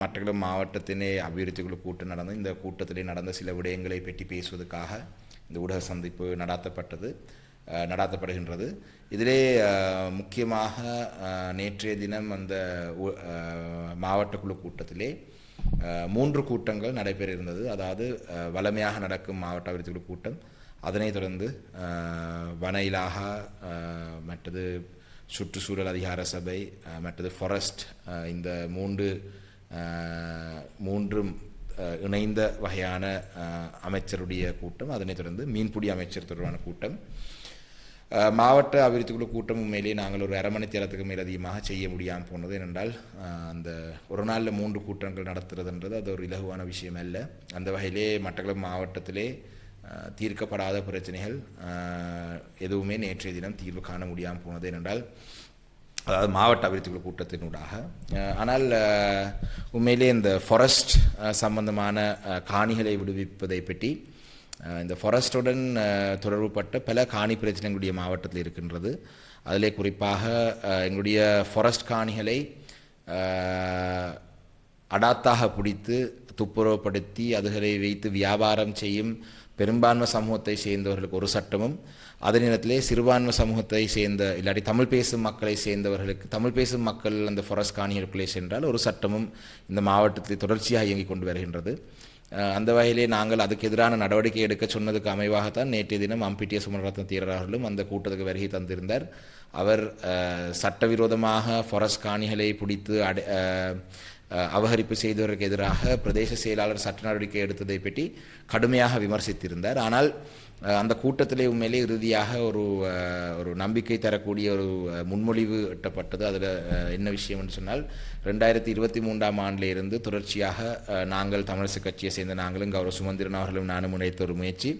மட்டக்களப்பு மாவட்டத்தினே அபிவிருத்தி குழு கூட்டம் நடந்து இந்த கூட்டத்திலே நடந்த சில விடயங்களை பற்றி பேசுவதற்காக இந்த ஊடக சந்திப்பு நடாத்தப்பட்டது நடாத்தப்படுகின்றது. இதிலே முக்கியமாக நேற்றைய தினம் அந்த மாவட்ட குழு கூட்டத்திலே மூன்று கூட்டங்கள் நடைபெற இருந்தது அதாவது வளமையாக நடக்கும் மாவட்ட அபிவிருத்தி குழு கூட்டம் அதனைத் தொடர்ந்து வன இலாகா மற்றது சுற்றுச்சூழல் அதிகார சபை மற்றது ஃபாரஸ்ட் இந்த மூன்று மூன்றும் இணைந்த வகையான அமைச்சருடைய கூட்டம் அதனைத் தொடர்ந்து மீன்பிடி அமைச்சர் தொடர்பான கூட்டம். மாவட்ட அபிவிருத்தி குழு கூட்டம் உண்மையிலேயே நாங்கள் ஒரு அரை மணி நேரத்துக்கு மேல் அதிகமாக செய்ய முடியாமல் போனது ஏனென்றால் அந்த ஒரு நாளில் மூன்று கூட்டங்கள் நடத்துறதுன்றது அது ஒரு இலகுவான விஷயம் அல்ல. அந்த வகையிலே மட்டக்களப்பு மாவட்டத்திலே தீர்க்கப்படாத பிரச்சனைகள் எதுவுமே நேற்றைய தினம் தீர்வு காண முடியாமல் போனது ஏனென்றால் அதாவது மாவட்ட அபிவிருத்தி குழு கூட்டத்தினூடாக ஆனால் உண்மையிலே இந்த ஃபாரஸ்ட் சம்பந்தமான காணிகளை விடுவிப்பதை பற்றி இந்த ஃபாரஸ்டுடன் தொடர்புபட்ட பல காணி பிரச்சனைகளுடைய மாவட்டத்தில் இருக்கின்றது. அதிலே குறிப்பாக எங்களுடைய ஃபாரஸ்ட் காணிகளை அடாத்தாக பிடித்து துப்புரவுப்படுத்தி அதுகளை வைத்து வியாபாரம் செய்யும் பெரும்பான்மை சமூகத்தை சேர்ந்தவர்களுக்கு ஒரு சட்டமும் அதே நேரத்திலே சிறுபான்மை சமூகத்தை சேர்ந்த இல்லாட்டி தமிழ் பேசும் மக்களை சேர்ந்தவர்களுக்கு தமிழ் பேசும் மக்கள் அந்த ஃபாரஸ்ட் காணிகளுக்குள்ளே சென்றால் ஒரு சட்டமும் இந்த மாவட்டத்தில் தொடர்ச்சியாக இயங்கிக் கொண்டு வருகின்றது. அந்த வகையிலே நாங்கள் அதுக்கு எதிரான நடவடிக்கை எடுக்க சொன்னதுக்கு அமைவாகத்தான் நேற்றைய தினம் அம்பிட்டிய சுமரத்ன தீரர் அந்த கூட்டத்துக்கு வருகை தந்திருந்தார். அவர் சட்டவிரோதமாக ஃபொரஸ் காணிகளை பிடித்து அடை அபகரிப்பு செய்தவருக்கு எதிராக பிரதேச செயலாளர் சட்ட நடவடிக்கை எடுத்ததை பற்றி கடுமையாக விமர்சித்திருந்தார். ஆனால் அந்த கூட்டத்திலே உண்மையிலே இறுதியாக ஒரு ஒரு நம்பிக்கை தரக்கூடிய ஒரு முன்மொழிவு எட்டப்பட்டது. அதில் என்ன விஷயம்னு சொன்னால் ரெண்டாயிரத்தி இருபத்தி மூன்றாம் ஆண்டில் இருந்து தொடர்ச்சியாக நாங்கள் தமிழரசு கட்சியை சேர்ந்த நாங்களும் கௌரவ சுமந்திரன் அவர்களும் நானும் முனைத்த ஒரு முயற்சி.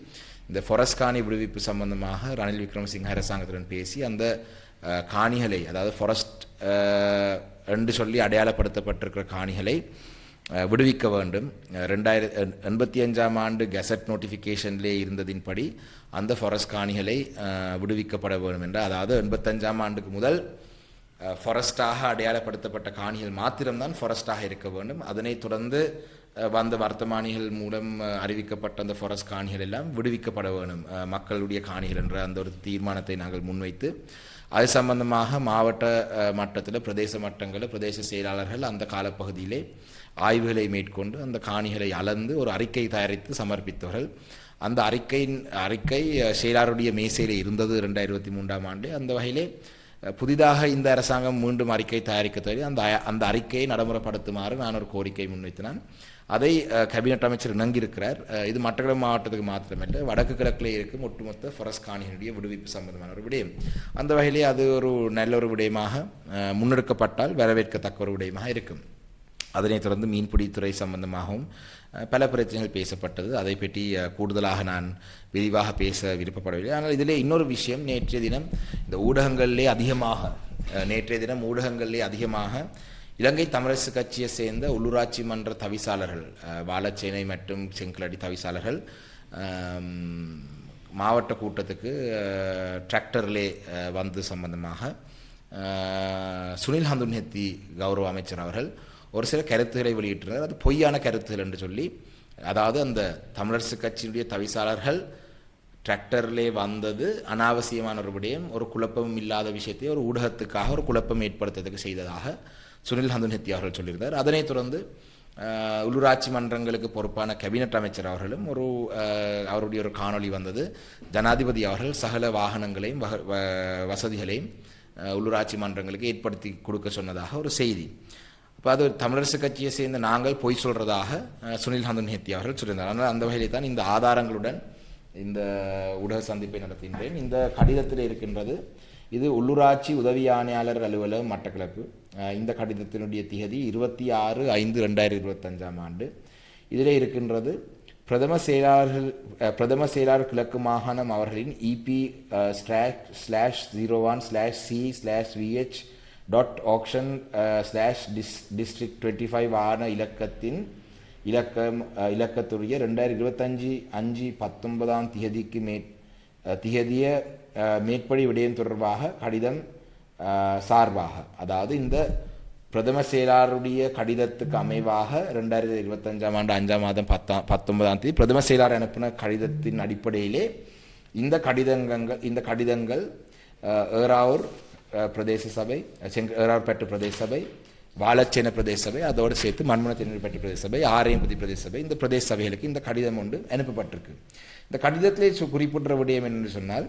இந்த ஃபொரஸ்கானி விடுவிப்பு சம்பந்தமாக ரணில் விக்ரமசிங்க அரசாங்கத்துடன் பேசி அந்த காணிகளை அதாவது ஃபாரஸ்ட் என்று சொல்லி அடையாளப்படுத்தப்பட்டிருக்கிற காணிகளை விடுவிக்க வேண்டும். அஹ், ரெண்டாயிர எண்பத்தி அஞ்சாம் ஆண்டு கெசட் நோட்டிஃபிகேஷன்லே இருந்ததின்படி அந்த ஃபாரஸ்ட் காணிகளை விடுவிக்கப்பட வேண்டும் என்ற. அதாவது எண்பத்தஞ்சாம் ஆண்டுக்கு முதல் ஃபாரஸ்டாக அடையாளப்படுத்தப்பட்ட காணிகள் மாத்திரம்தான் ஃபாரஸ்டாக இருக்க வேண்டும். அதனைத் தொடர்ந்து வந்த வர்த்தமானிகள் மூலம் அறிவிக்கப்பட்ட அந்த ஃபாரஸ்ட் காணிகள் எல்லாம் விடுவிக்கப்பட வேண்டும். மக்களுடைய காணிகள் என்ற அந்த ஒரு தீர்மானத்தை நாங்கள் முன்வைத்து அது சம்பந்தமாக மாவட்ட மட்டத்தில் பிரதேச மட்டங்களில் பிரதேச செயலாளர்கள் அந்த காலப்பகுதியிலே ஆய்வுகளை மேற்கொண்டு அந்த காணிகளை அளந்து ஒரு அறிக்கை தயாரித்து சமர்ப்பித்தவர்கள். அந்த அறிக்கையின் அறிக்கை செயலாருடைய செயலாளருடைய மேசையில் இருந்தது ரெண்டாயிரத்தி மூன்றாம் ஆண்டு. அந்த வகையிலே புதிதாக இந்த அரசாங்கம் மீண்டும் அறிக்கை தயாரிக்க தேவை அந்த அந்த அறிக்கையை நடைமுறைப்படுத்துமாறு நான் ஒரு கோரிக்கை முன்வைத்தினான் அதை கேபினட் அமைச்சர் இணங்கியிருக்கிறார். இது மட்டக்களப்பு மாவட்டத்துக்கு மாத்திரமல்ல வடக்கு கிழக்கிலே இருக்கும் ஒட்டுமொத்த ஃபாரஸ்ட் விடுவிப்பு சம்பந்தமான ஒரு விடயம். அந்த வகையிலே அது ஒரு நல்ல ஒரு விடயமாக முன்னெடுக்கப்பட்டால் வரவேற்கத்தக்க ஒரு விடயமாக இருக்கும். அதனைத் தொடர்ந்து மீன்பிடித்துறை சம்பந்தமாகவும் பல பிரச்சனைகள் பேசப்பட்டது. அதை பற்றி கூடுதலாக நான் விரிவாக பேச விருப்பப்படவில்லை. ஆனால் இதிலே இன்னொரு விஷயம் நேற்றைய தினம் இந்த ஊடகங்களிலே அதிகமாக நேற்றைய தினம் ஊடகங்களிலே அதிகமாக இலங்கை தமிழரசு கட்சியை சேர்ந்த உள்ளூராட்சி மன்ற தவிசாளர்கள் வாழச்சேனை மற்றும் செங்கலடி தவிசாளர்கள் மாவட்ட கூட்டத்துக்கு டிராக்டர்லே வந்து சம்பந்தமாக சுனில் ஹந்துன்ஹெத்தி கௌரவ அமைச்சர் அவர்கள் ஒரு சில கருத்துக்களை வெளியிட்டிருந்தார். அது பொய்யான கருத்துகள் என்று சொல்லி அதாவது அந்த தமிழரசு கட்சியினுடைய தவிசாளர்கள் டிராக்டர்லே வந்தது அனாவசியமான ஒரு விடயம் ஒரு குழப்பமும் இல்லாத விஷயத்தை ஒரு ஊடகத்துக்காக ஒரு குழப்பம் ஏற்படுத்துறதுக்கு செய்ததாக சுனில் ஹந்துன்ஹெத்தி அவர்கள் சொல்லியிருந்தார். அதனைத் தொடர்ந்து உள்ளூராட்சி மன்றங்களுக்கு பொறுப்பான கேபினட் அமைச்சர் அவர்களும் ஒரு அவருடைய ஒரு காணொளி வந்தது. ஜனாதிபதி அவர்கள் சகல வாகனங்களையும் வக- வ- வசதிகளையும் உள்ளூராட்சி மன்றங்களுக்கு ஏற்படுத்தி கொடுக்க சொன்னதாக ஒரு செய்தி. இப்போ அது தமிழரசு கட்சியை சேர்ந்த நாங்கள் பொய் சொல்றதாக சுனில் ஹந்தன் ஹெத்தி அவர்கள் சொல்லியிருந்தார். ஆனால் அந்த வகையிலே தான் இந்த ஆதாரங்களுடன் இந்த ஊடக சந்திப்பை நடத்துகின்றேன். இந்த கடிதத்தில் இருக்கின்றது இது உள்ளூராட்சி உதவி ஆணையாளர் அலுவலகம் மட்டக்களப்பு. இந்த கடிதத்தினுடைய திகதி இருபத்தி ஆறு ஐந்து ரெண்டாயிரத்தி இருபத்தஞ்சாம் ஆண்டு. இதில் இருக்கின்றது பிரதம செயலாளர்கள் பிரதம செயலாளர் கிழக்கு மாகாணம் அவர்களின் EP slash slash zero one slash C slash VH dot action slash dis district twenty five ஆன இலக்கத்தின் இலக்கம் uh, இலக்கத்துடைய ரெண்டாயிரத்தி இருபத்தஞ்சி அஞ்சு பத்தொன்பதாம் திகதிக்கு மே uh, திகதிய uh, மேற்படி விடயம் தொடர்பாக கடிதம் சார்பாக. அதாவது இந்த பிரதம செயலாளருடைய கடிதத்துக்கு அமைவாக ரெண்டாயிரத்தி இருபத்தஞ்சாம் ஆண்டு அஞ்சாம் மாதம் பத்தாம் பத்தொன்பதாம் தேதி பிரதம செயலாளர் அனுப்பின கடிதத்தின் அடிப்படையிலே இந்த கடிதங்கள் இந்த கடிதங்கள் ஏறாவூர் பிரதேச சபை செங் பிரதேச சபை வாழச்சேன பிரதேச சபை அதோடு சேர்த்து மண்மனத்தினப்பட்டு பிரதேச சபை ஆரியம்பதி பிரதேச சபை இந்த பிரதேச சபைகளுக்கு இந்த கடிதம் ஒன்று அனுப்பப்பட்டிருக்கு இந்த கடிதத்திலே சு- குறிப்பிடுற விடயம் என்று சொன்னால்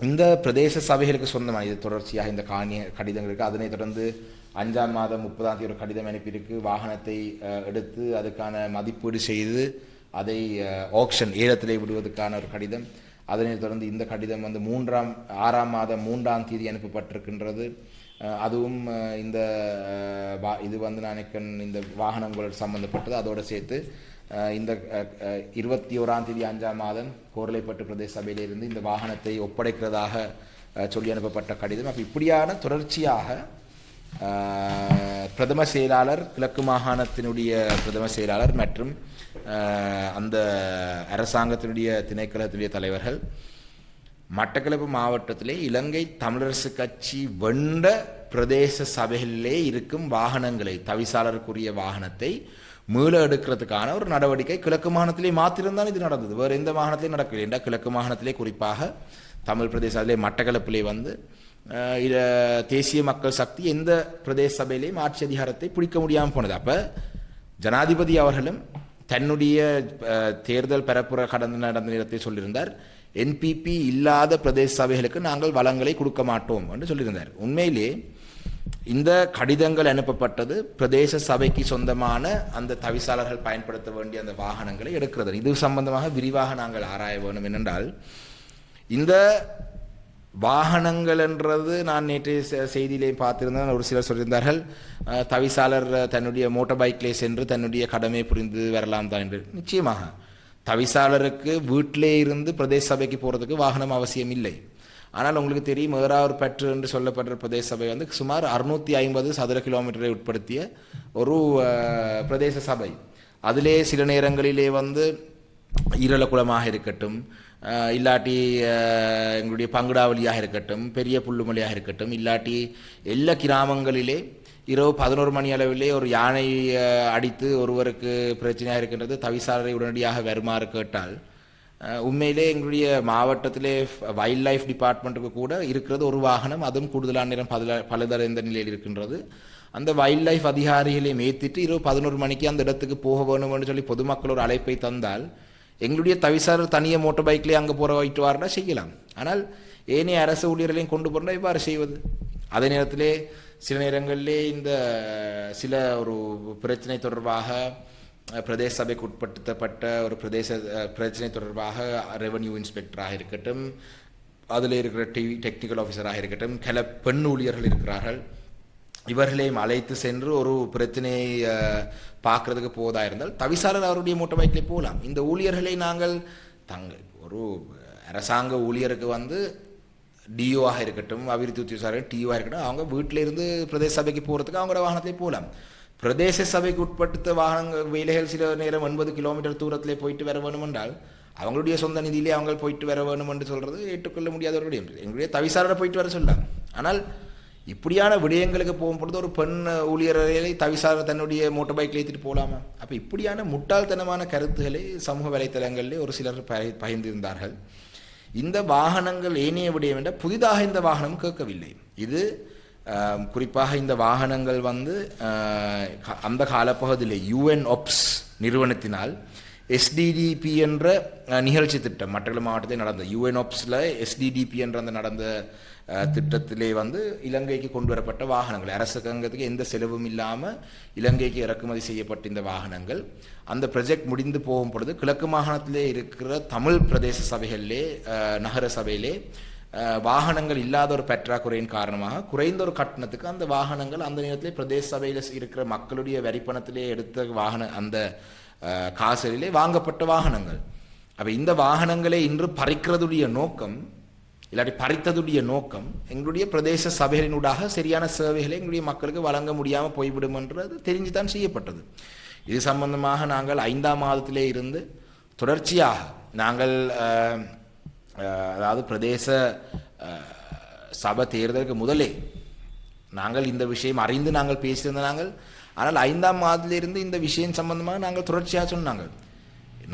இந்த பிரதேச சபைகளுக்கு சொந்தமாக இது தொடர்ச்சியாக இந்த காணிய கடிதங்களுக்கு அதனைத் தொடர்ந்து அஞ்சாம் மாதம் முப்பதாம் தேதி ஒரு கடிதம் அனுப்பியிருக்கு வாகனத்தை எடுத்து அதுக்கான மதிப்பீடு செய்து அதை ஆக்ஷன் ஏலத்திலே விடுவதற்கான ஒரு கடிதம் அதனைத் தொடர்ந்து இந்த கடிதம் வந்து மூன்றாம் ஆறாம் மாதம் மூன்றாம் தேதி அனுப்பப்பட்டிருக்கின்றது. அதுவும் இந்த வா- இது வந்து நான் இந்த வாகனங்கள் சம்பந்தப்பட்டது. அதோடு சேர்த்து இந்த இருபத்தி ஓராம் தேதி அஞ்சாம் மாதம் கோர்லைப்பட்டு பிரதேச சபையிலிருந்து இந்த வாகனத்தை ஒப்படைக்கிறதாக சொல்லி அனுப்பப்பட்ட கடிதம். அப்போ இப்படியான தொடர்ச்சியாக பிரதம செயலாளர் கிழக்கு மாகாணத்தினுடைய பிரதம செயலாளர் மற்றும் அந்த அரசாங்கத்தினுடைய திணைக்களத்தினுடைய தலைவர்கள் மட்டக்களப்பு மாவட்டத்திலே இலங்கை தமிழரசு கட்சி வெண்ட பிரதேச சபைகளிலே இருக்கும் வாகனங்களை தவிசாளருக்குரிய வாகனத்தை மீள எடுக்கிறதுக்கான ஒரு நடவடிக்கை கிழக்கு மாகாணத்திலே மாத்திரம்தான் இது நடந்தது. வேறு எந்த மாகாணத்திலையும் நடக்கவில்லை. என்றால் கிழக்கு மாகாணத்திலே குறிப்பாக தமிழ் பிரதேச அதிலே மட்டக்களப்பிலே வந்து இத தேசிய மக்கள் சக்தி எந்த பிரதேச சபையிலேயும் ஆட்சி அதிகாரத்தை பிடிக்க முடியாமல் போனது. அப்போ ஜனாதிபதி அவர்களும் தன்னுடைய தேர்தல் பரப்புற கடந்த நடந்த நேரத்தை சொல்லியிருந்தார் என்பிபி இல்லாத பிரதேச சபைகளுக்கு நாங்கள் வளங்களை கொடுக்க மாட்டோம் என்று சொல்லியிருந்தார். உண்மையிலே இந்த கடிதங்கள் அனுப்பப்பட்டது பிரதேச சபைக்கு சொந்தமான அந்த தவிசாளர்கள் பயன்படுத்த வேண்டிய அந்த வாகனங்களை எடுக்கிறது. இது சம்பந்தமாக விரிவாக நாங்கள் ஆராய வேண்டும். என்னென்றால் இந்த வாகனங்கள் என்றது நான் நேற்று செ- செய்தியிலே பார்த்திருந்தேன். ஒரு சிலர் சொல்லியிருந்தார்கள் தவிசாளர் தன்னுடைய மோட்டார் பைக்கிலே சென்று தன்னுடைய கடமை புரிந்து வரலாம் தான் என்று. நிச்சயமாக தவிசாளருக்கு வீட்டிலே இருந்து பிரதேச சபைக்கு போகிறதுக்கு வாகனம் அவசியம் இல்லை. ஆனால் உங்களுக்கு தெரியும் ஏறாவூர் பற்று என்று சொல்லப்படுற பிரதேச சபை வந்து சுமார் அறுநூத்தி ஐம்பது சதுர கிலோமீட்டரை உட்படுத்திய ஒரு பிரதேச சபை. அதிலே சில நேரங்களிலே வந்து ஈரலக்குளமாக இருக்கட்டும் இல்லாட்டி எங்களுடைய பங்குடாவலியாக இருக்கட்டும் பெரிய புல்லுமலையாக இருக்கட்டும் இல்லாட்டி எல்லா கிராமங்களிலே இரவு பதினோரு மணி அளவிலே ஒரு யானை அடித்து ஒருவருக்கு பிரச்சனையாக இருக்கின்றது தவிசாளரை உடனடியாக வருமாறு கேட்டால் உண்மையிலே எங்களுடைய மாவட்டத்திலே வைல்ட் லைஃப் டிபார்ட்மெண்ட்டுக்கு கூட இருக்கிறது ஒரு வாகனம் அதுவும் கூடுதலான நேரம் பல பலதடைந்த நிலையில் இருக்கின்றது. அந்த வைல்ட் லைஃப் அதிகாரிகளை மேய்த்திட்டு இரவு பதினோரு மணிக்கு அந்த இடத்துக்கு போக வேணும்னு சொல்லி பொதுமக்கள் ஒரு அழைப்பை தந்தால் எங்களுடைய தவிசார் தனியாக மோட்டர் பைக்லேயே அங்கே போகிற வைட்டு வாருன்னா செய்யலாம். ஆனால் ஏனைய அரசு ஊழியர்களையும் கொண்டு போனால் இவ்வாறு செய்வது. அதே நேரத்திலே சில நேரங்களிலே இந்த சில ஒரு பிரச்சனை தொடர்பாக பிரதேச சபைக்கு உட்படுத்தப்பட்ட ஒரு பிரதேச பிரச்சனை தொடர்பாக ரெவன்யூ இன்ஸ்பெக்டராக இருக்கட்டும் அதில் இருக்கிற டிவி டெக்னிக்கல் ஆஃபீஸராக இருக்கட்டும் கல பெண் ஊழியர்கள் இருக்கிறார்கள். இவர்களையும் அழைத்து சென்று ஒரு பிரச்சனையை பார்க்குறதுக்கு பார்க்கறதுக்கு இருந்தால் தவிசாளர் அவருடைய மோட்டர் பைக்கில் போகலாம். இந்த ஊழியர்களை நாங்கள் தங்க ஒரு அரசாங்க ஊழியருக்கு வந்து டிஓவாக இருக்கட்டும் அபிவிருத்தி உத்தியோகர் டிஓவாக இருக்கட்டும் அவங்க வீட்டில இருந்து பிரதேச சபைக்கு போகிறதுக்கு அவங்களோட வாகனத்திலே போகலாம். பிரதேச சபைக்கு உட்படுத்த வாகனங்கள் வேலைகள் சில நேரம் ஒன்பது கிலோமீட்டர் தூரத்திலே போயிட்டு வர வேணும் என்றால் அவங்களுடைய சொந்த நிதியிலே அவங்க போயிட்டு வர வேணும் என்று சொல்றது ஏற்றுக்கொள்ள முடியாத ஒரு எங்களுடைய தவிசாரோட போயிட்டு வர சொல்லலாம். ஆனால் இப்படியான விடயங்களுக்கு போகும்பொழுது ஒரு பெண் ஊழியர்களை தவிசார தன்னுடைய மோட்டார் பைக்கில் ஏற்றிட்டு போகலாமா? அப்போ இப்படியான முட்டாள்தனமான கருத்துக்களை சமூக வலைத்தளங்களிலே ஒரு சிலர் பகி- பகிர்ந்திருந்தார்கள். இந்த வாகனங்கள் ஏனைய விடயம் என்ற புதிதாக இந்த வாகனம் கேட்கவில்லை. இது குறிப்பாக இந்த வாகனங்கள் வந்து அந்த காலப்பகுதியில் யூஎன் ஒப்ஸ் நிறுவனத்தினால் எஸ்டிடிபி என்ற நிகழ்ச்சி திட்டம் மட்டக்களப்பு மாவட்டத்தில் நடந்த யூஎன்ஓப்ஸில் எஸ்டிடிபி என்ற அந்த நடந்த திட்டத்திலே வந்து இலங்கைக்கு கொண்டு வரப்பட்ட வாகனங்கள் அரசாங்கத்துக்கு எந்த செலவும் இல்லாமல் இலங்கைக்கு இறக்குமதி செய்யப்பட்ட இந்த வாகனங்கள். அந்த ப்ரொஜெக்ட் முடிந்து போகும் பொழுது கிழக்கு மாகாணத்திலே இருக்கிற தமிழ் பிரதேச சபைகளிலே நகர சபையிலே வாகனங்கள் இல்லாத ஒரு பற்றாக்குறையின் காரணமாக குறைந்த ஒரு கட்டணத்துக்கு அந்த வாகனங்கள் அந்த நேரத்திலே பிரதேச சபையில் இருக்கிற மக்களுடைய வரிப்பணத்திலே எடுத்த வாகன அந்த அஹ், காசிலே வாங்கப்பட்ட வாகனங்கள். அப்போ இந்த வாகனங்களை இன்று பறிக்கிறதுடைய நோக்கம் இல்லாட்டி பறித்ததுடைய நோக்கம் எங்களுடைய பிரதேச சபைகளினூடாக சரியான சேவைகளை எங்களுடைய மக்களுக்கு வழங்க முடியாமல் போய்விடும் என்றது தெரிஞ்சு தான் செய்யப்பட்டது. இது சம்பந்தமாக நாங்கள் ஐந்தாம் மாதத்திலே இருந்து தொடர்ச்சியாக நாங்கள் அதாவது பிரதேச சபை தேர்தலுக்கு முதலே நாங்கள் இந்த விஷயம் அறிந்து நாங்கள் பேசியிருந்த நாங்கள். ஆனால் ஐந்தாம் மாதத்திலிருந்து இந்த விஷயம் சம்பந்தமாக நாங்கள் தொடர்ச்சியாக சொன்னாங்க.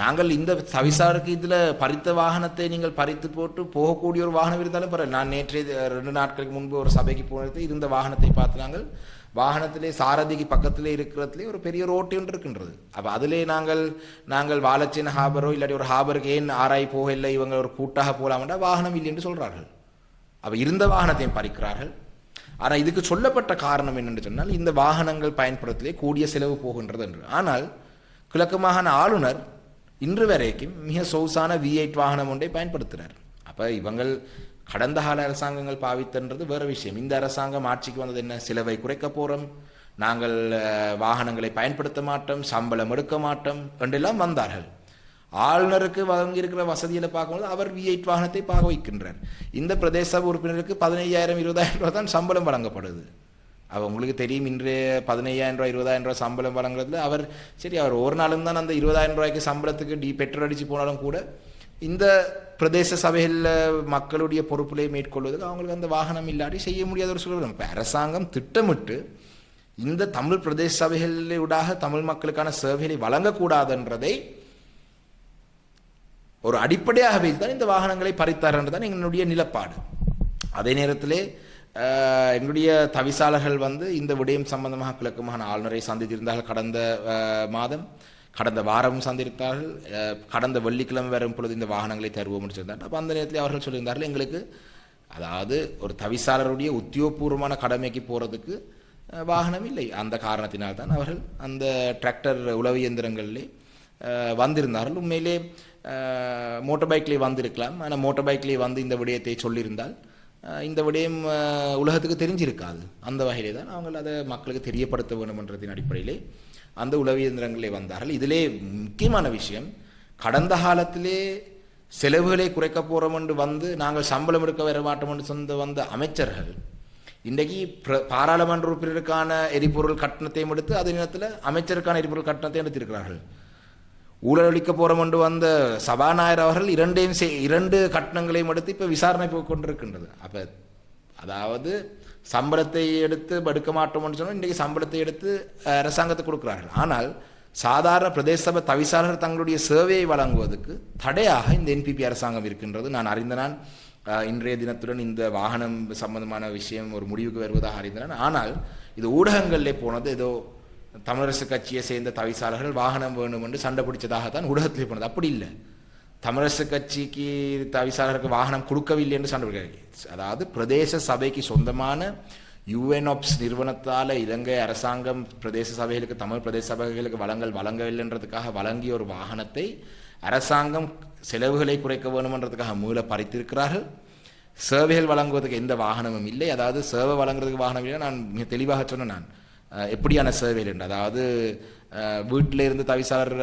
நாங்கள் இந்த சவிசாருக்கு இதில் பறித்த வாகனத்தை நீங்கள் பறித்து போட்டு போகக்கூடிய ஒரு வாகனம் இருந்தாலும் பரவாயில்ல. நான் நேற்றைய ரெண்டு நாட்களுக்கு முன்பு ஒரு சபைக்கு போனது. இருந்த வாகனத்தை பார்த்து நாங்கள் வாகனத்திலே சாரதிக்கு பக்கத்திலே இருக்கிறதுலே ஒரு பெரிய ரோட்டு ஒன்று இருக்கின்றது. அப்போ அதிலே நாங்கள் நாங்கள் வாலச்சேன ஹாபரோ இல்லாட்டி ஒரு ஹாபருக்கு ஏன் ஆராய் போகவில்லை இவங்க ஒரு கூட்டாக போகலாம்னா வாகனம் இல்லை என்று சொல்கிறார்கள் அப்போ இருந்த வாகனத்தையும் பறிக்கிறார்கள். ஆனால் இதுக்கு சொல்லப்பட்ட காரணம் என்னென்று சொன்னால் இந்த வாகனங்கள் பயன்படுத்தலே கூடிய செலவு போகின்றது என்று. ஆனால் கிழக்கு மாகாண ஆளுநர் இன்று வரைக்கும் மிக சொகுசான வி எயிட் வாகனம் ஒன்றை பயன்படுத்துகிறார் அப்போ இவங்கள் கடந்த கால அரசாங்கங்கள் பாவித்தன்றது வேறு விஷயம். இந்த அரசாங்கம் ஆட்சிக்கு வந்தது என்ன? செலவை குறைக்க போகிறோம் நாங்கள் வாகனங்களை பயன்படுத்த மாட்டோம். சம்பளம் எடுக்க மாட்டோம் என்றெல்லாம் வந்தார்கள். ஆளுநருக்கு வழங்கியிருக்கிற வசதிகளை பார்க்கும்போது அவர் வி எயிட் வாகனத்தை பாக வைக்கின்றார். இந்த பிரதேச உறுப்பினருக்கு பதினையாயிரம் இருபதாயிரம் ரூபா தான் சம்பளம் வழங்கப்படுது. அவர் உங்களுக்கு தெரியும் இன்று பதினையாயிரம் ரூபாய் இருபதாயிரம் ரூபாய் சம்பளம் வழங்குறதுல அவர் சரி அவர் ஒரு நாளும் தான் அந்த இருபதாயிரம் ரூபாய்க்கு சம்பளத்துக்கு டி பெட்ரோல் அடிச்சு போனாலும் கூட இந்த பிரதேச சபைகளில் மக்களுடைய பொறுப்புகளை மேற்கொள்வதற்கு அவங்களுக்கு அந்த வாகனம் இல்லாட்டி செய்ய முடியாத ஒரு சூழல். இப்போ அரசாங்கம் திட்டமிட்டு இந்த தமிழ் பிரதேச சபைகளிலூடாக தமிழ் மக்களுக்கான சேவைகளை வழங்கக்கூடாதுன்றதை ஒரு அடிப்படையாக வைத்துதான் இந்த வாகனங்களை பறித்தார்ன்றது தான் எங்களுடைய நிலப்பாடு. அதே நேரத்திலே எங்களுடைய தவிசாளர்கள் வந்து இந்த விடயம் சம்பந்தமாக கிழக்கு மாகாண ஆளுநரை சந்தித்திருந்தார்கள். கடந்த மாதம் கடந்த வாரமும் சந்தித்தார்கள் கடந்த வெள்ளிக்கிழமை வரும் பொழுது இந்த வாகனங்களை தருவோம் என்று சொல்லியிருந்தார்கள் அப்போ அந்த நேரத்தில் அவர்கள் சொல்லியிருந்தார்கள் எங்களுக்கு அதாவது ஒரு தவிசாளருடைய உத்தியோகபூர்வமான கடமைக்கு போகிறதுக்கு வாகனம் இல்லை. அந்த காரணத்தினால்தான் அவர்கள் அந்த டிராக்டர் உளவு இயந்திரங்களிலே வந்திருந்தார்கள். உண்மையிலே மோட்டர் பைக்லேயே வந்திருக்கலாம். ஆனால் மோட்டார் பைக்லேயே வந்து இந்த விடயத்தை சொல்லியிருந்தால் இந்த விடயம் உலகத்துக்கு தெரிஞ்சிருக்காது. அந்த வகையிலே தான் அவங்க அதை மக்களுக்கு தெரியப்படுத்த வேண்டும்ன்றதின் அடிப்படையிலே அந்த உளவு இயந்திரங்களே வந்தார்கள். இதிலே முக்கியமான விஷயம் கடந்த காலத்திலே செலவுகளை குறைக்க போகிறோம் என்று வந்து நாங்கள் சம்பளம் எடுக்க வர மாட்டோம் என்று சொந்த வந்த அமைச்சர்கள் இன்றைக்கு பிர- பாராளுமன்ற உறுப்பினருக்கான எரிபொருள் கட்டணத்தையும் எடுத்து அதே நேரத்தில் அமைச்சருக்கான எரிபொருள் கட்டணத்தையும் எடுத்திருக்கிறார்கள். ஊழலளிக்க போகிறோம் என்று வந்த சபாநாயகர் அவர்கள் இரண்டையும் செய்- இரண்டு கட்டணங்களையும் எடுத்து இப்போ விசாரணை போய் கொண்டிருக்கின்றது. அப்போ அதாவது சம்பளத்தை எடுத்து எடுக்க மாட்டோம்னு சொன்னால் இன்றைக்கு சம்பளத்தை எடுத்து அரசாங்கத்தை அரசாங்கத்துக்கு கொடுக்குறார்கள். ஆனால் சாதாரண பிரதேச சபை தவிசாளர்கள் தங்களுடைய சேவையை வழங்குவதற்கு தடையாக இந்த என்பிபி அரசாங்கம் இருக்கின்றது. நான் அறிந்த நான் இன்றைய தினத்துடன் இந்த வாகனம் சம்பந்தமான விஷயம் ஒரு முடிவுக்கு வருவதாக அறிந்தேன் ஆனால் இது ஊடகங்களிலே போனது ஏதோ தமிழரசு கட்சியை சேர்ந்த தவிசாளர்கள் வாகனம் வேணும் என்று சண்டை பிடிச்சதாகத்தான் ஊடகத்தில் போனது. அப்படி இல்லை. தமிழரசு கட்சிக்கு தவிசாளருக்கு வாகனம் கொடுக்கவில்லை என்று சண்டை பிடிக்கிறார்கள் அதாவது பிரதேச சபைக்கு சொந்தமான யுஎன்ஒப்ஸ் நிறுவனத்தால் இலங்கை அரசாங்கம் பிரதேச சபைகளுக்கு தமிழ் பிரதேச சபைகளுக்கு வளங்கள் வழங்கவில்லைன்றதுக்காக வழங்கிய ஒரு வாகனத்தை அரசாங்கம் செலவுகளை குறைக்க வேணுமன்றதுக்காக மூல பறித்திருக்கிறார்கள். சேவைகள் வழங்குவதற்கு எந்த வாகனமும் இல்லை. அதாவது சேவை வழங்குறதுக்கு வாகனம் இல்லை. நான் மிக தெளிவாக சொன்னேன் நான். எப்படியான சேவைகள் உண்டு அதாவது வீட்டில் இருந்து தவிசாளர்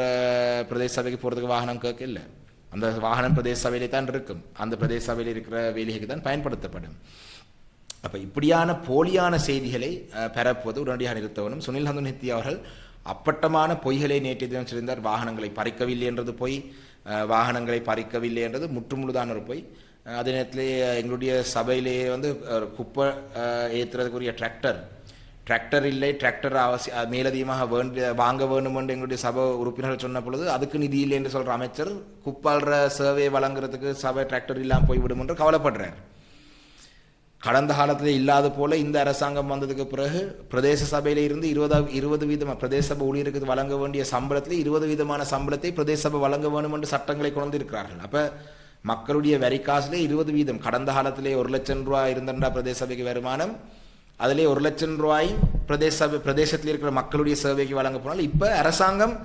பிரதேச சபைக்கு போகிறதுக்கு வாகனம் கேட்க இல்லை. அந்த வாகனம் பிரதேச சபையிலே தான் இருக்கும். அந்த பிரதேச சபையில் இருக்கிற வேலைகளுக்கு தான் பயன்படுத்தப்படும். அப்போ இப்படியான போலியான செய்திகளை அஹ், பரப்புவது உடனடியாக நிறுத்தவனும் சுனில் ஹந்துநித்தி அவர்கள் அப்பட்டமான பொய்களை நேற்றைய தினம் சொல்லியிருந்தார். வாகனங்களை பறிக்கவில்லை என்றது பொய். வாகனங்களை பறிக்கவில்லை என்றது முற்றுமுழுதான ஒரு பொய். அதே நேரத்திலே எங்களுடைய சபையிலேயே வந்து குப்பை ஏற்றுறதுக்குரிய டிராக்டர் டிராக்டர் இல்லை டிராக்டர் அவசிய மேலதிகமாக வேண்டிய வாங்க வேண்டும் என்று எங்களுடைய சபை உறுப்பினர்கள் சொன்ன பொழுது அதுக்கு நிதி இல்லை என்று சொல்கிற அமைச்சர் குப்பாளர சேவை வழங்குறதுக்கு சபை டிராக்டர் இல்லாமல் போய்விடும் என்று கவலைப்படுறார் கடந்த காலத்தில் இல்லாத போல இந்த அரசாங்கம் வந்ததுக்கு பிறகு பிரதேச சபையில இருந்து இருபதா இருபது வீதம் பிரதேச சபை ஊழியருக்கு வழங்க வேண்டிய சம்பளத்தில் இருபது வீதமான சம்பளத்தை பிரதேச சபை வழங்க வேண்டும் என்று சட்டங்களை கொண்டு இருக்கிறார்கள் அப்போ மக்களுடைய வரி காசுலேயே இருபது வீதம் கடந்த காலத்திலே ஒரு லட்சம் ரூபாய் இருந்தா பிரதேச சபைக்கு வருமானம் அதிலே ஒரு லட்சம் ரூபாயும் பிரதேச சபை பிரதேசத்தில் இருக்கிற மக்களுடைய சேவைக்கு வழங்க போனால் இப்போ அரசாங்கம்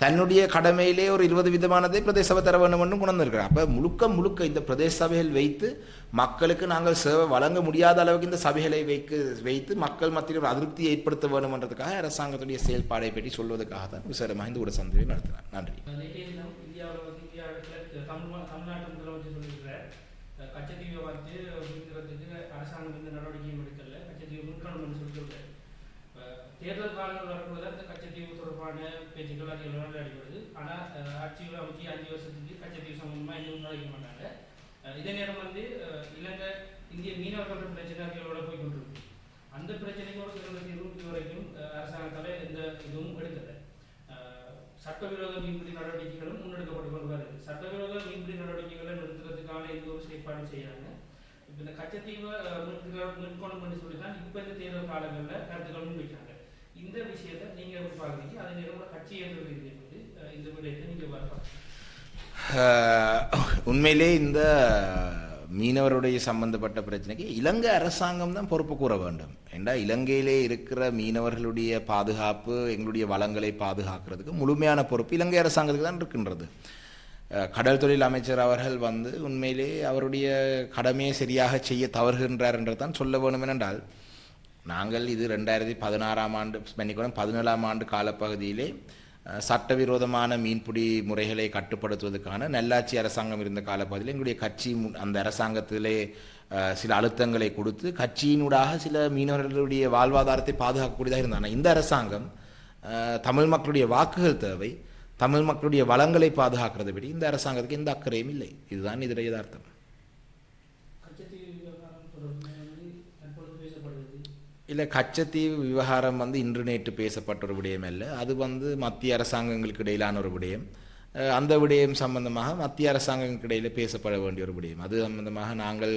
தன்னுடைய கடமையிலே ஒரு இருபது விதமானதை பிரதேச சபை தர வேண்டும் என்று கொண்டு வந்திருக்கிறார் முழுக்க முழுக்க இந்த பிரதேச சபைகள் வைத்து மக்களுக்கு நாங்கள் சேவை வழங்க முடியாத அளவுக்கு இந்த சபைகளை வைக்க வைத்து மக்கள் மத்தியில் ஒரு அதிருப்தியை ஏற்படுத்த வேண்டும் என்றதுக்காக அரசாங்கத்துடைய செயல்பாடை பற்றி சொல்வதற்காக தான் விசாரமாக இந்த ஒரு சந்தையை நடத்தினார். நன்றி நேற்றைய தினம் இந்தியாவில் வந்து இந்தியாவில் தமிழ் மா- தமிழ்நாட்டு முதலமைச்சர் சொல்லியிருக்கிறார் அஹ் கச்சத்தீவை வந்து மீட்கிறதுக்கு அரசாங்கம் எந்த நடவடிக்கையும் எடுக்கல கச்சத்தீவு மீட்கணும்னு சொல்லி சொல்றாரு இப்ப தேர்தல் காலங்கள் வரும்போது அந்த கச்சத்தீவு தொடர்பான பேச்சுக்கள் அது எல்லாம் அடிபடுது ஆனால் ஆட்சியில் அமைச்சு அஞ்சு வருஷத்துக்கு கச்சத்தீவு சம்பந்தமாக எதுவும் நுழைக்க மாட்டாங்க. இதே நேரம் வந்து இலங்கை இந்திய மீனவர்கள் பிரச்சனைகளோட போய் கொண்டிருக்கு. அந்த பிரச்சனைக்கு ஒரு இருபத்தி தீர்வு வரைக்கும் அஹ், எந்த இதுவும் எடுக்கலை. சட்டவிரோத மீன்பிடி நடவடிக்கைகளும் முன்னெடுக்கப்பட்டு கொண்டு வருது. சட்டவிரோத மீன்பிடி நடவடிக்கைகளை நிறுத்துறதுக்கான எந்த ஒரு செயற்பாடும் செய்யறாங்க. இப்போ இந்த கச்சத்தீவை அஹ், மீட்கிற சொல்லி தான் இப்போ இந்த தேர்தல் காலங்களில் கருத்துக்கள் முன்வைச்சாங்க இந்த விஷயத்தை நீங்க எப்படி பார்க்குறீங்க அதே நேரம் கட்சி என்ற ரீதியில் வந்து இந்த விடயத்தை நீங்க உண்மையிலே இந்த மீனவருடைய சம்பந்தப்பட்ட பிரச்சனைக்கு இலங்கை அரசாங்கம் தான் பொறுப்பு கூற வேண்டும். ஏண்டா இலங்கையிலே இருக்கிற மீனவர்களுடைய பாதுகாப்பு எங்களுடைய வளங்களை பாதுகாக்கிறதுக்கு முழுமையான பொறுப்பு இலங்கை அரசாங்கத்துக்கு தான் இருக்கின்றது. கடல் தொழில் அமைச்சர் அவர்கள் வந்து உண்மையிலே அவருடைய கடமையை சரியாக செய்ய தவறுகின்றார் என்று தான் சொல்ல வேண்டும் என்றால் நாங்கள் இது ரெண்டாயிரத்தி பதினாறாம் ஆண்டு மன்னிக்கணும் பதினேழாம் ஆண்டு காலப்பகுதியிலே சட்டவிரோதமான மீன்பிடி முறைகளை கட்டுப்படுத்துவதற்கான நல்லாட்சி அரசாங்கம் இருந்த காலப்பகுதியில் எங்களுடைய கட்சி அந்த அரசாங்கத்திலே சில அழுத்தங்களை கொடுத்து கட்சியினூடாக சில மீனவர்களுடைய வாழ்வாதாரத்தை பாதுகாக்கக்கூடியதாக இருந்தாங்க. இந்த அரசாங்கம் தமிழ் மக்களுடைய வாக்குகள் தேவை தமிழ் மக்களுடைய வளங்களை பாதுகாக்கிறதை விட இந்த அரசாங்கத்துக்கு எந்த அக்கறையும் இல்லை. இதுதான் இதர யதார்த்தம் கச்சத்தீவு விவகாரம் தொடர்பாக வந்து தற்பொழுது பேசப்படுகிறது இல்லை கச்சத்தீவு விவகாரம் வந்து இன்று நேற்று பேசப்பட்ட ஒரு விடயம் அல்ல. அது வந்து மத்திய அரசாங்கங்களுக்கு இடையிலான ஒரு விடயம். அந்த விடயம் சம்பந்தமாக மத்திய அரசாங்கங்களுக்கு இடையில் பேசப்பட வேண்டிய ஒரு விடயம். அது சம்பந்தமாக நாங்கள்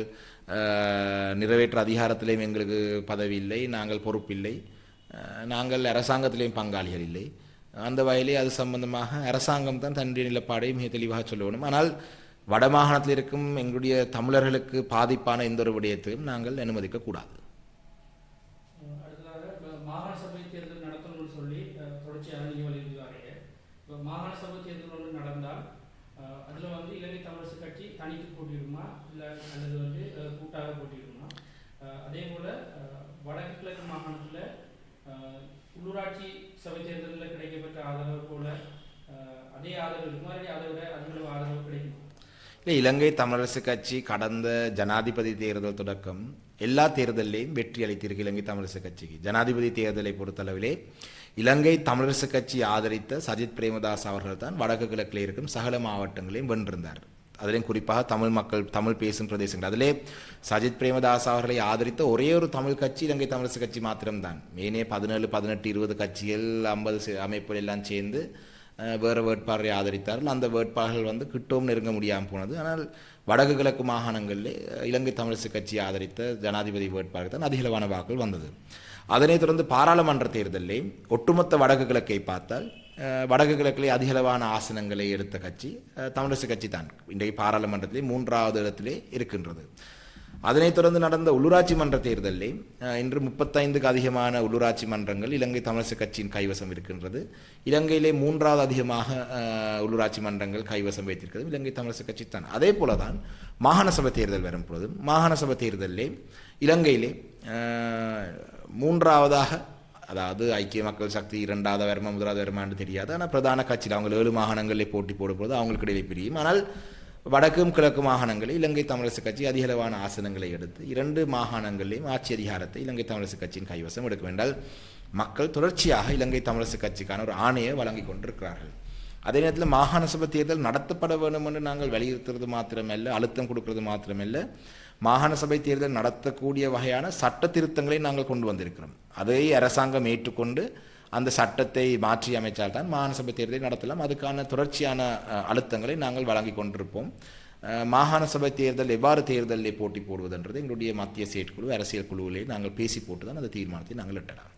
நிறைவேற்ற அதிகாரத்திலையும் எங்களுக்கு பதவி இல்லை நாங்கள் பொறுப்பில்லை. நாங்கள் அரசாங்கத்திலையும் பங்காளிகள் இல்லை. அந்த வகையிலே அது சம்பந்தமாக அரசாங்கம் தான் தன்னுடைய நிலப்பாடை மிக தெளிவாக சொல்ல வேண்டும். ஆனால் வடமாகாணத்தில் இருக்கும் எங்களுடைய தமிழர்களுக்கு பாதிப்பான எந்த ஒரு விடயத்தையும் நாங்கள் அனுமதிக்கக்கூடாது அஹ் அடுத்ததாக இப்ப மாகாண சபை தேர்தல் நடத்தணும்னு சொல்லி அஹ், தொடர்ச்சியாக நீங்கள் வலியுறுத்தி வரீங்க இப்போ மாகாண சபை தேர்தல் ஒன்று நடந்தால் அஹ், அதுல வந்து இலங்கை தமிழரசு கட்சி தனித்து போட்டியிடுமா இல்லை அல்லது வந்து அஹ், கூட்டாக போட்டியிடுமா அஹ், அதே போல அஹ், வடக்கு கிழக்கு மாகாணத்தில் உள்ளூராட்சி சபை தேர்தலில் கிடைக்கப்பட்ட ஆதரவு போல அஹ், அதே ஆதரவு இருக்குமா இல்லை அதை விட அதிகளவு ஆதரவு கிடைக்குமா இல்லை இலங்கை தமிழரசு கட்சி கடந்த ஜனாதிபதி தேர்தல் தொடக்கம் எல்லா தேர்தலிலையும் வெற்றி அளித்திருக்கு இலங்கை தமிழரசு கட்சிக்கு. ஜனாதிபதி தேர்தலை பொறுத்தளவிலே இலங்கை தமிழரசு கட்சி ஆதரித்த சஜித் பிரேமதாஸ் அவர்கள் தான் வடக்கு கிழக்கில் இருக்கும் சகல மாவட்டங்களையும் வென்றிருந்தார். அதிலையும் குறிப்பாக தமிழ் மக்கள் தமிழ் பேசும் பிரதேசங்கள். அதிலே சஜித் பிரேமதாஸ் அவர்களை ஆதரித்த ஒரே ஒரு தமிழ் கட்சி இலங்கை தமிழரசு கட்சி மாத்திரம்தான். மேனே பதினேழு பதினெட்டு இருபது கட்சிகள் ஐம்பது அமைப்புகள் எல்லாம் சேர்ந்து வேறு வேட்பாளரை ஆதரித்தார்கள். அந்த வேட்பாளர்கள் வந்து கிட்டவும் நெருங்க முடியாமல் போனது. ஆனால் வடக்கு கிழக்கு மாகாணங்களிலே இலங்கை தமிழரசு கட்சி ஆதரித்த ஜனாதிபதி வேட்பாளர் தான் அதிகளவான வாக்குகள் வந்தது. அதனைத் தொடர்ந்து பாராளுமன்ற தேர்தலிலே ஒட்டுமொத்த வடக்கு கிழக்கை பார்த்தால் வடக்கு கிழக்கிலே அதிகளவான ஆசனங்களை எடுத்த கட்சி அஹ், தமிழரசு கட்சி தான். இன்றைக்கு பாராளுமன்றத்திலே மூன்றாவது இடத்திலே இருக்கின்றது. அதனைத் தொடர்ந்து நடந்த உள்ளூராட்சி மன்ற தேர்தலில் இன்று முப்பத்தைந்துக்கு அதிகமான உள்ளூராட்சி மன்றங்கள் இலங்கை தமிழரசு கட்சியின் கைவசம் இருக்கின்றது. இலங்கையிலே மூன்றாவது அதிகமாக உள்ளூராட்சி மன்றங்கள் கைவசம் வைத்திருக்கிறது. இலங்கை தமிழரசு கட்சி தான். அதே போல தான் மாகாண சபை தேர்தல் வரும் பொழுது மாகாண சபை தேர்தலிலே இலங்கையிலே மூன்றாவதாக அதாவது ஐக்கிய மக்கள் சக்தி இரண்டாவது வருமா முதலாவது வருமானு தெரியாது. ஆனால் பிரதான கட்சியில் அவங்க ஏழு மாகாணங்களில் போட்டி போடும்போது அவங்களுக்கு இடையிலே பிரியும். ஆனால் வடக்கும் கிழக்கு மாகாணங்களில் இலங்கை தமிழரசு கட்சி அதிகளவான ஆசனங்களை எடுத்து இரண்டு மாகாணங்களிலும் ஆட்சி அதிகாரத்தை இலங்கை தமிழரசு கட்சியின் கைவசம் எடுக்க வேண்டால் மக்கள் தொடர்ச்சியாக இலங்கை தமிழரசு கட்சிக்கான ஒரு ஆணையை வழங்கி கொண்டிருக்கிறார்கள். அதே நேரத்தில் மாகாண சபை தேர்தல் நடத்தப்பட வேண்டும் என்று நாங்கள் வலியுறுத்துறது மாத்திரமல்ல அழுத்தம் கொடுக்கிறது மாத்திரமல்ல. மாகாண சபை தேர்தல் நடத்தக்கூடிய வகையான சட்ட திருத்தங்களை நாங்கள் கொண்டு வந்திருக்கிறோம். அதை அரசாங்கம் ஏற்றுக்கொண்டு அந்த சட்டத்தை மாற்றி அமைச்சால் தான் மாகாண தேர்தலை நடத்தலாம். அதுக்கான தொடர்ச்சியான அழுத்தங்களை நாங்கள் வழங்கி கொண்டிருப்போம். மாகாண சபை தேர்தல் எவ்வாறு தேர்தலில் போட்டி போடுவதுன்றது எங்களுடைய மத்திய செயற்குழு அரசியல் குழுவிலே நாங்கள் பேசி போட்டு தான் அந்த தீர்மானத்தை நாங்கள் எட்டலாம்